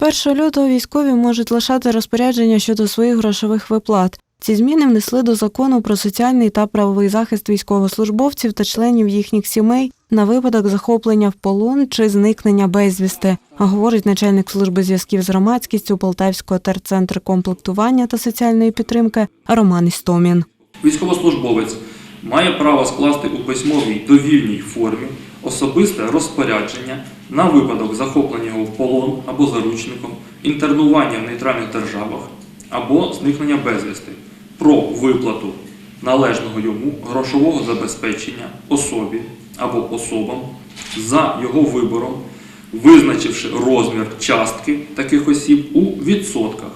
З 1 лютого військові можуть лишати розпорядження щодо своїх грошових виплат. Ці зміни внесли до закону про соціальний та правовий захист військовослужбовців та членів їхніх сімей на випадок захоплення в полон чи зникнення безвісти, говорить начальник служби зв'язків з громадськістю Полтавського терцентру комплектування та соціальної підтримки Роман Істомін. Військовослужбовець має право скласти у письмовій довільній формі особисте розпорядження на випадок захоплення його в полон або заручником, інтернування в нейтральних державах або зникнення безвісти про виплату належного йому грошового забезпечення особі або особам за його вибором, визначивши розмір частки таких осіб у відсотках.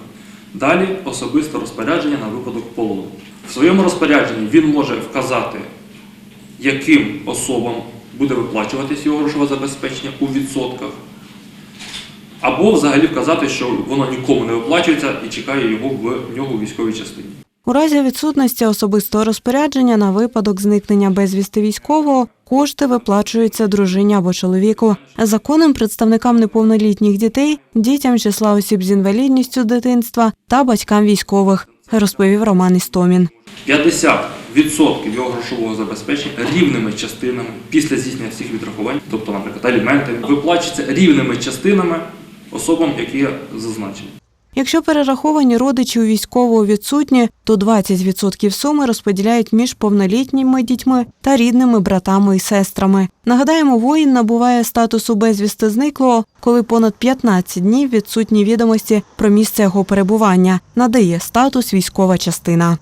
Далі особисте розпорядження на випадок полону. В своєму розпорядженні він може вказати, яким особам буде виплачуватись його грошове забезпечення у відсотках, або взагалі вказати, що воно нікому не виплачується і чекає його в нього у військовій частині. У разі відсутності особистого розпорядження на випадок зникнення безвісти військового кошти виплачуються дружині або чоловіку. Законом представникам неповнолітніх дітей, дітям числа осіб з інвалідністю дитинства та батькам військових, розповів Роман Істомін. 50% його грошового забезпечення рівними частинами після здійснення всіх відрахувань, тобто, наприклад, аліменти, виплачуються рівними частинами особам, які я зазначив. Якщо перераховані родичі у військового відсутні, то 20% суми розподіляють між повнолітніми дітьми та рідними братами і сестрами. Нагадаємо, воїн набуває статусу безвісти зниклого, коли понад 15 днів відсутні відомості про місце його перебування, надає статус військова частина.